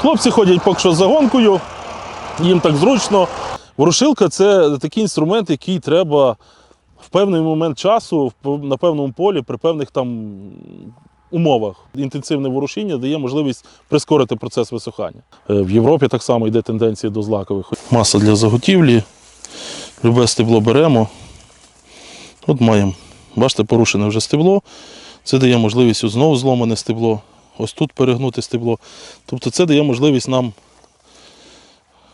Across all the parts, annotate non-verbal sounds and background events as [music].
Хлопці ходять поки що з загонкою, їм так зручно. Ворушилка це такий інструмент, який треба в певний момент часу, на певному полі, при певних там умовах. Інтенсивне ворушіння дає можливість прискорити процес висухання. Е, В Європі так само йде тенденція до злакових. Маса для заготівлі. Любе стебло беремо. От маємо. Бачите, порушене вже стебло. Це дає можливість знову зломане стебло. Ось тут перегнути стебло. Тобто це дає можливість нам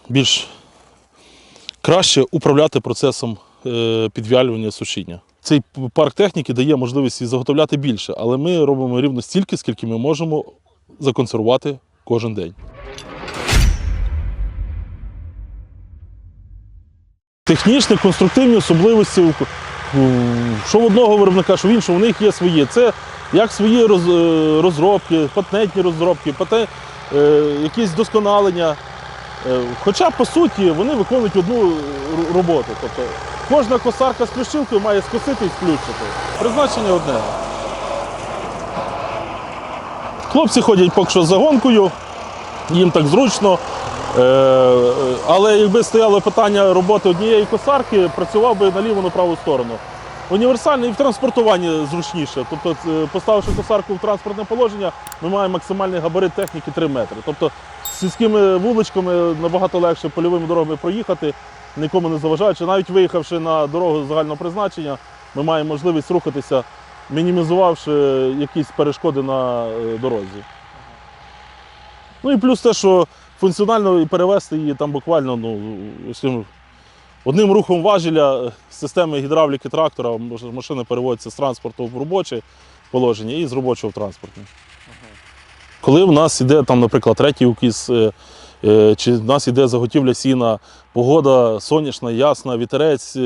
більш краще управляти процесом е, підвялювання сушіння. Цей парк техніки дає можливість і заготовляти більше, але ми робимо рівно стільки, скільки ми можемо законсервувати кожен день. Технічні, конструктивні особливості, що в одного виробника, що в іншого, у них є свої. Це як свої е, розробки, патентні розробки, е, якісь досконалення. Е, Хоча, по суті, вони виконують одну роботу. Тобто кожна косарка з плющилкою має скосити і сплющити. Призначення одне. Хлопці ходять поки що з загонкою, їм так зручно. Але якби стояло питання роботи однієї косарки, працював би на ліву на праву сторону. Універсальний і в транспортуванні зручніше. Тобто, е, поставивши косарку в транспортне положення, ми маємо максимальний габарит техніки 3 метри. Тобто сільськими вуличками набагато легше польовими дорогами проїхати, нікому не заважаючи. Навіть виїхавши на дорогу загального призначення, ми маємо можливість рухатися, мінімізувавши якісь перешкоди на е, дорозі. Ну і плюс те, що функціонально і перевести її там буквально ну, якщо одним рухом важеля е, системи гідравліки трактора машина переводиться з транспорту в робоче положення і з робочого в транспортне. Коли в нас іде, там, наприклад, третій укіс, е, е, чи в нас іде заготівля сіна, погода сонячна, ясна, вітерець,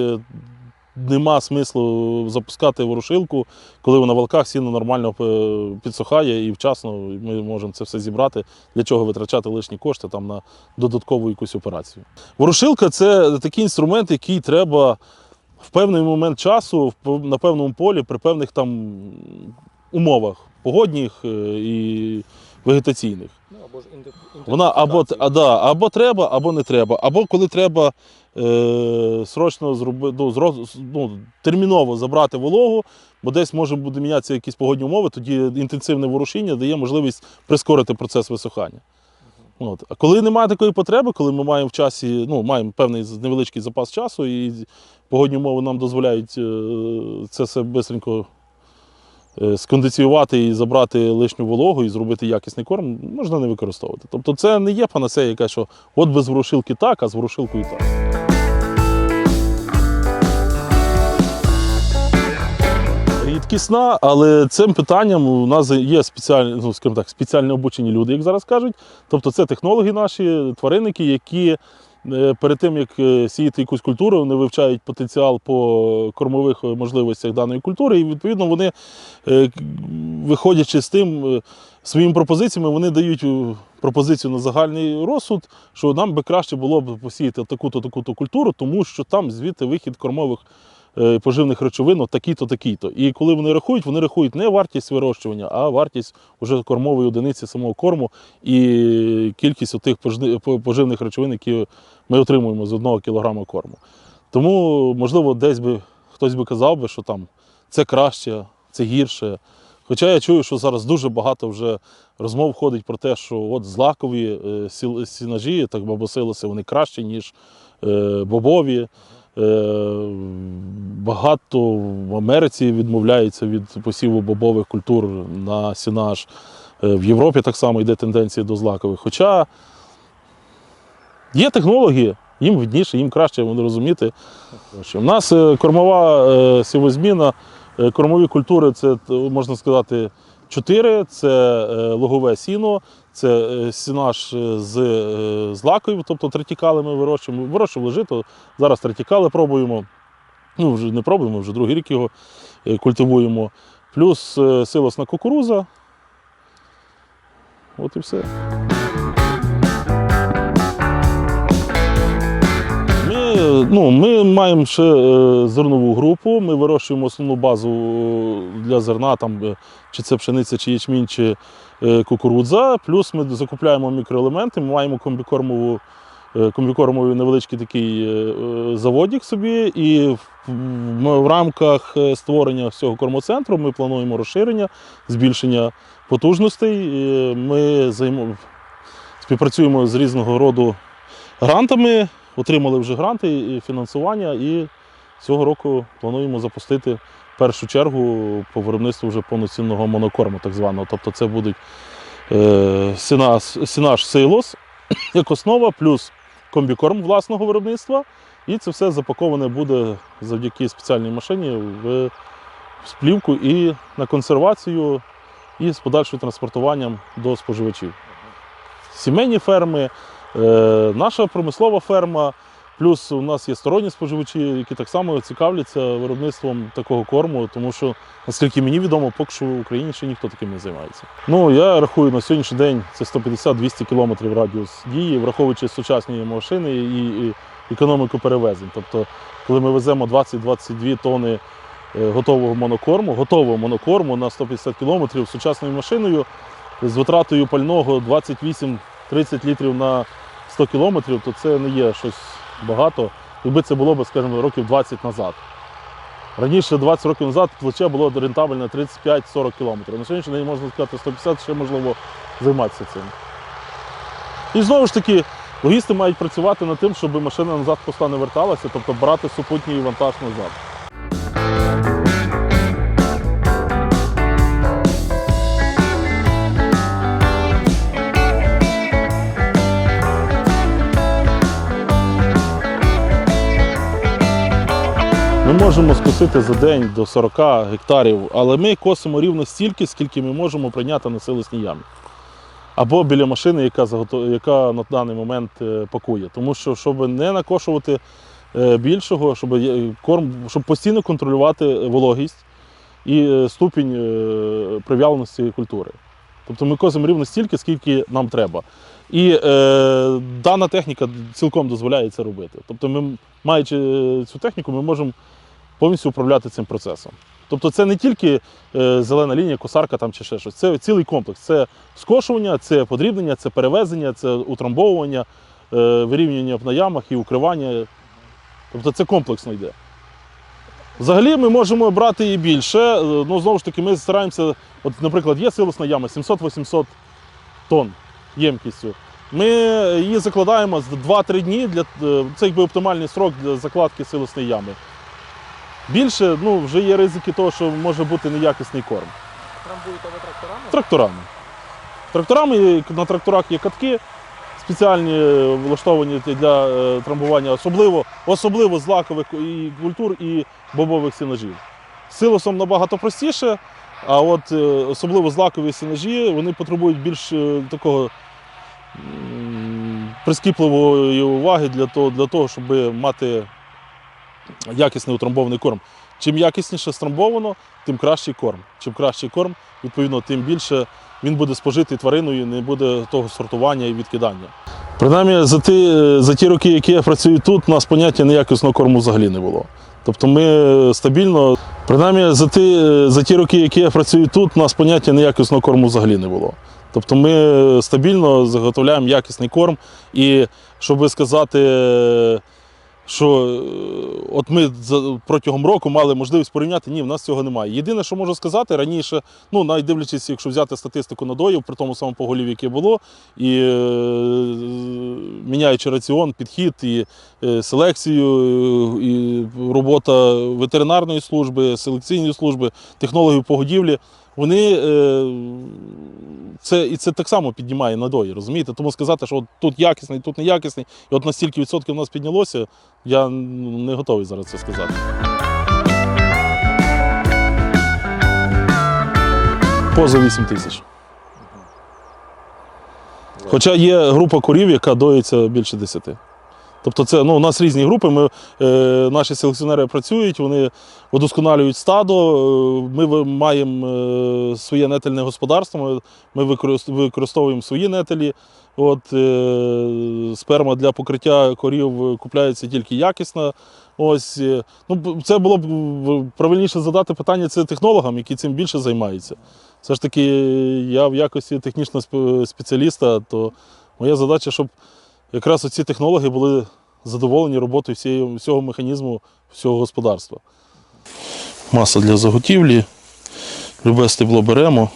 нема смислу запускати ворушилку, коли на валках сіно нормально е, підсухає і вчасно ми можемо це все зібрати. Для чого витрачати лишні кошти там, на додаткову якусь операцію. Ворушилка це такий інструмент, який треба в певний момент часу, на певному полі, при певних там умовах погодних е, і вегетаційних. Ну. Вона або, а, да, або треба, або не треба. Або коли треба е, срочно зроби, ну, зро- ну, терміново забрати вологу, бо десь може буде мінятися якісь погодні умови, тоді інтенсивне ворушіння дає можливість прискорити процес висухання. От. А коли немає такої потреби, коли ми маємо в часі, ну, маємо певний невеличкий запас часу, і погодні умови нам дозволяють е, це все швидко скондиціювати і забрати лишню вологу і зробити якісний корм, можна не використовувати. Тобто це не є панацея, яка що от без ворушилки так, а з ворушилкою так. Рідкісна, але цим питанням у нас є спеціальні, ну, скажімо так, спеціально обучені люди, як зараз кажуть. Тобто це технологи наші, тваринники, які е, перед тим, як е, сіяти якусь культуру, вони вивчають потенціал по кормових можливостях даної культури, і відповідно вони, е, виходячи з тим, е, своїми пропозиціями, вони дають е, пропозицію на загальний розсуд, що нам би краще було б посіяти таку-то, таку-то культуру, тому що там звідти вихід кормових е, поживних речовин от такий-то, такий-то. І коли вони рахують, вони рахують не вартість вирощування, а вартість уже кормової одиниці самого корму і кількість тих поживних речовин, які ми отримуємо з одного кілограма корму. Тому, можливо, десь би хтось би казав би, що там це краще, це гірше. Хоча я чую, що зараз дуже багато вже розмов ходить про те, що от злакові е, сінажі, так бабосилоси, вони кращі, ніж е, бобові. Е, Багато в Америці відмовляються від посіву бобових культур на сінаж. Е, В Європі так само йде тенденція до злакових. Хоча є технології, їм видніше, їм краще вони розуміти. У нас е, кормова сівозміна, кормові культури це, можна сказати, чотири: це логове лугове сіно, це сінаш е, з, е, з лакою, тобто третікали ми вирощуємо. Вирощували жито, зараз третікали пробуємо. Ну, вже не пробуємо, вже другий рік його е, культивуємо. Плюс е, силосна кукуруза. От і все. Ну, ми маємо ще е, зернову групу. Ми вирощуємо основну базу для зерна, там, е, чи це пшениця, чи ячмінь, чи е, кукурудза, плюс ми закупляємо мікроелементи, ми маємо комбікормову. е, Комбікормовий невеличкий такий е, е, собі, і в, рамках е, створення всього кормоцентру ми плануємо розширення, збільшення потужностей. Ми займо- співпрацюємо з різного роду грантами, отримали вже гранти і фінансування, і цього року плануємо запустити в першу чергу по виробництву вже повноцінного монокорму, так званого. Тобто це будуть е, сінаж сейлос [coughs] як основа, плюс комбікорм власного виробництва. І це все запаковане буде завдяки спеціальній машині в сплівку і на консервацію, і з подальшим транспортуванням до споживачів. Сімейні ферми, наша промислова ферма, плюс у нас є сторонні споживачі, які так само цікавляться виробництвом такого корму, тому що, наскільки мені відомо, поки що в Україні ще ніхто таким не займається. Ну, я рахую на сьогоднішній день це 150-200 кілометрів радіус дії, враховуючи сучасні машини і, економіку перевезень. Тобто, коли ми веземо 20-22 тони е, готового монокорму, готового монокорму на 150 кілометрів сучасною машиною з витратою пального 28-30 літрів на 100 кілометрів, то це не є щось багато. Якби це було б, скажімо, років 20 назад. Раніше, 20 років назад, плече було рентабельне 35-40 кілометрів. На сьогоднішній день можна сказати 150, ще можливо займатися цим. І знову ж таки, логісти мають працювати над тим, щоб машина назад поста не верталася, тобто брати супутній вантаж назад. Можемо скосити за день до 40 гектарів, але ми косимо рівно стільки, скільки ми можемо прийняти на силосній ямі. Або біля машини, яка, яка на даний момент е, пакує. Тому що, щоб не накошувати е, більшого, щоб, корм, щоб постійно контролювати вологість і е, ступінь прив'яленості культури. Тобто ми косимо рівно стільки, скільки нам треба. І е, дана техніка цілком дозволяє це робити. Тобто, ми, маючи цю техніку, ми можемо повністю управляти цим процесом. Тобто це не тільки е, зелена лінія, косарка там чи ще щось. Це цілий комплекс. Це скошування, це подрібнення, це перевезення, це утрамбовування, е, вирівнювання на ямах і укривання. Тобто це комплексно йде. Взагалі ми можемо брати і більше. Е, Ну, знову ж таки, ми стараємося, от, наприклад, є силосна яма 700-800 тонн ємкістю. Ми її закладаємо з 2-3 дні. Для, це якби оптимальний срок для закладки силосної ями. Більше ну, вже є ризики того, що може бути неякісний корм. Трамбуєте ви тракторами? Тракторами. Тракторами на тракторах є катки спеціальні е, влаштовані для е, трамбування, особливо, особливо злакових і культур і бобових сінажів. З силосом набагато простіше, а от е, особливо злакові сінажі вони потребують більш такого прискіпливої уваги для того, для того, щоб мати якісний утрамбований корм. Чим якісніше страмбовано, тим кращий корм. Чим кращий корм, відповідно, тим більше він буде спожитий твариною, не буде того сортування і відкидання. Принаймні, за ті, за ті роки, які я працюю тут, у нас поняття неякісного корму взагалі не було. Тобто ми стабільно, принаймні, за ті, за ті роки, які я працюю тут, у нас поняття неякісного корму взагалі не було. Тобто ми стабільно заготовляємо якісний корм. І щоб сказати, що е, от ми протягом року мали можливість порівняти, ні, в нас цього немає. Єдине, що можу сказати, раніше, ну навіть дивлячись, якщо взяти статистику надоїв, при тому самому поголів'ї, яке було, і е, міняючи раціон, підхід і е, селекцію, е, і робота ветеринарної служби, селекційної служби, технологів погодівлі, вони е, це, і це так само піднімає надої, розумієте? Тому сказати, що от тут якісний, тут неякісний, і от на стільки відсотків у нас піднялося, я ну, не готовий зараз це сказати. Поза 8 тисяч. Хоча є група корів, яка доїться більше 10. Тобто це ну, у нас різні групи. Ми, е, наші селекціонери працюють, вони удосконалюють стадо. е, Ми маємо е, своє нетельне господарство, ми, використовуємо свої нетелі. От, е, сперма для покриття корів купляється тільки якісна. Ось, е, ну, це було б правильніше задати питання це технологам, які цим більше займаються. все ж таки я в якості технічного спеціаліста, то моя задача, щоб якраз оці технологи були задоволені роботою всієї, всього механізму, всього господарства. Маса для заготівлі. Любе стебло беремо.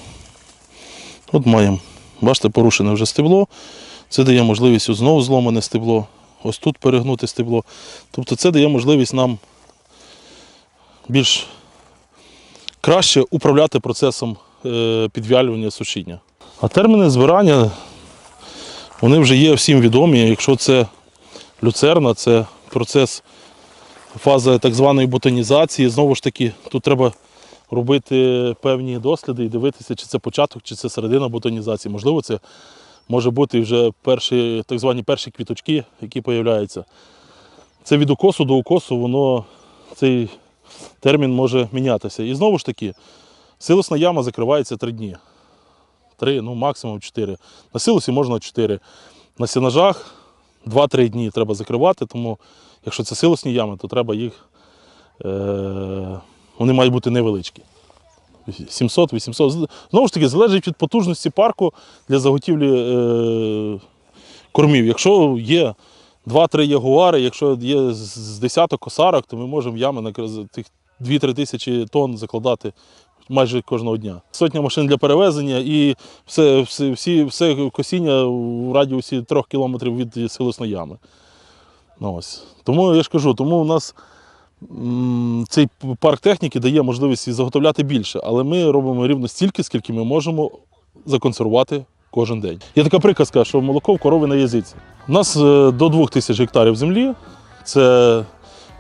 От маємо, бачите, порушене вже стебло. Це дає можливість знову зломане стебло. Ось тут перегнути стебло. Тобто це дає можливість нам більш краще управляти процесом е, підвялювання сушіння. А терміни збирання вони вже є всім відомі. Якщо це люцерна, це процес фаза так званої ботанізації. Знову ж таки, тут треба робити певні досліди і дивитися, чи це початок, чи це середина ботанізації. Можливо, це може бути вже перші, так звані перші квіточки, які з'являються. Це від укосу до укосу, воно цей термін може мінятися. І знову ж таки, силосна яма закривається три дні. Три, ну максимум чотири. На силосі можна чотири. На сінажах 2-3 дні треба закривати, тому якщо це силосні ями, то треба їх. Е- вони мають бути невеличкі. 700-800. Знову ж таки, залежить від потужності парку для заготівлі е- кормів. Якщо є 2-3 ягуари, якщо є з- десяток косарок, то ми можемо ями на тих 2-3 тисячі тонн закладати майже кожного дня. Сотня машин для перевезення і все, все, всі, все косіння в радіусі 3 кілометрів від силосної ями. Ну, ось. Тому я ж кажу, тому у нас м, цей парк техніки дає можливість заготовляти більше, але ми робимо рівно стільки, скільки ми можемо законсервувати кожен день. Є така приказка, що молоко в корови на язиці. У нас е, до 2000 гектарів землі. Це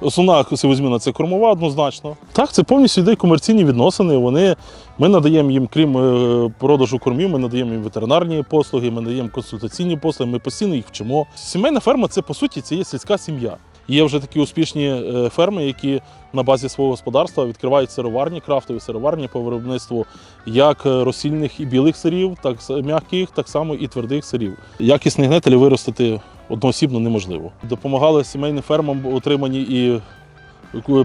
основна сівозміна це кормова однозначно. Так, це повністю йде комерційні відносини. Вони, ми надаємо їм, крім е, продажу кормів, ми надаємо їм ветеринарні послуги, ми надаємо консультаційні послуги, ми постійно їх вчимо. Сімейна ферма це по суті це є сільська сім'я. Є вже такі успішні е, ферми, які на базі свого господарства відкривають сироварні, крафтові сироварні по виробництву як е, розсільних і білих сирів, так м'яких, так само і твердих сирів. Якісних гнетелів виростити одноосібно неможливо. Допомагали сімейним фермам у отриманні і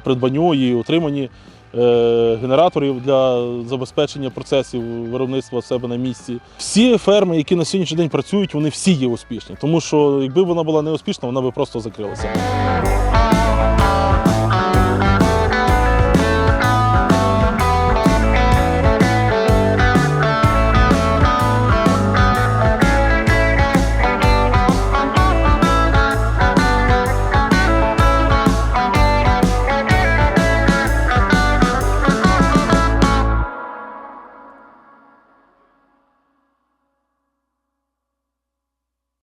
придбанню, і отриманні е, генераторів для забезпечення процесів виробництва себе на місці. Всі ферми, які на сьогоднішній день працюють, вони всі є успішні. Тому що якби вона була не успішна, вона би просто закрилася.